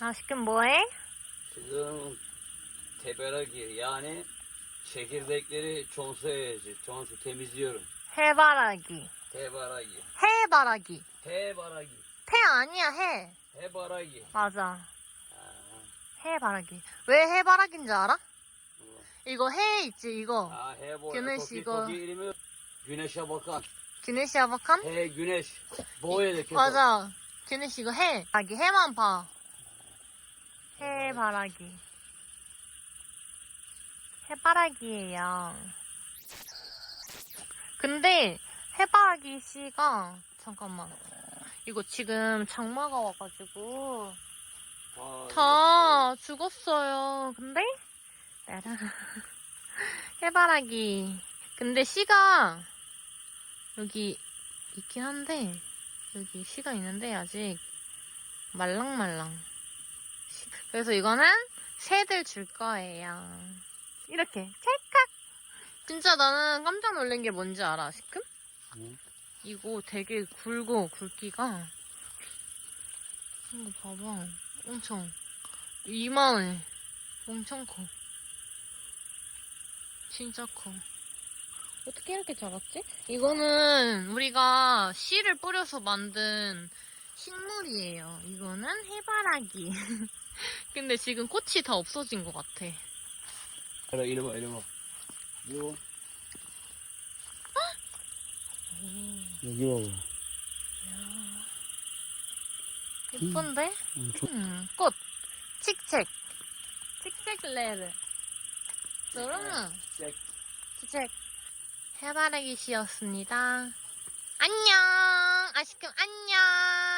아시금 뭐해? 지금 teberagi yani çekirdekleri çonsaya çonsu temizliyorum. 해바라기. Teberagi. 해바라기. Teberagi. 태 아니야, 해. Teberagi. 맞아. Ha, 해바라기. 왜 해바라기인 줄 알아? 이거 해 있지, 이거. Ha, he boya. Güneş Toki, igo. toki ilimi güneşe bakan. güne시 아바칸? He güneş. Boya da kötü. 맞아. güne시 이거 해. 아기 해만 봐. 해바라기. 해바라기예요. 근데 해바라기 씨가 잠깐만. 이거 지금 장마가 와가지고 Ha, 다 죽었어요. 근데 해바라기. 근데 씨가 여기 있긴 한데 여기 씨가 있는데 아직 말랑말랑. 씨- 그래서 이거는 새들 줄 거예요. 이렇게 찰칵. 진짜 나는 깜짝 놀란 게 뭔지 알아, 시큼? 응? 이거 되게 굵어, 굵기가. 이거 봐봐. 엄청. 이만해. 엄청 커. 진짜 커. 어떻게 이렇게 작았지? 이거는 우리가 씨를 뿌려서 만든 식물이에요. 이거는 해바라기. 근데 지금 꽃이 다 없어진 것 같아. Hele ilim ilim. 이거 여기 봐봐. 예쁜데? 음, 좋- 음, 꽃. 칙책. 칙책 레드. 너는 책. 칙책. 해바라기 씨였습니다. 안녕. 아시금 안녕.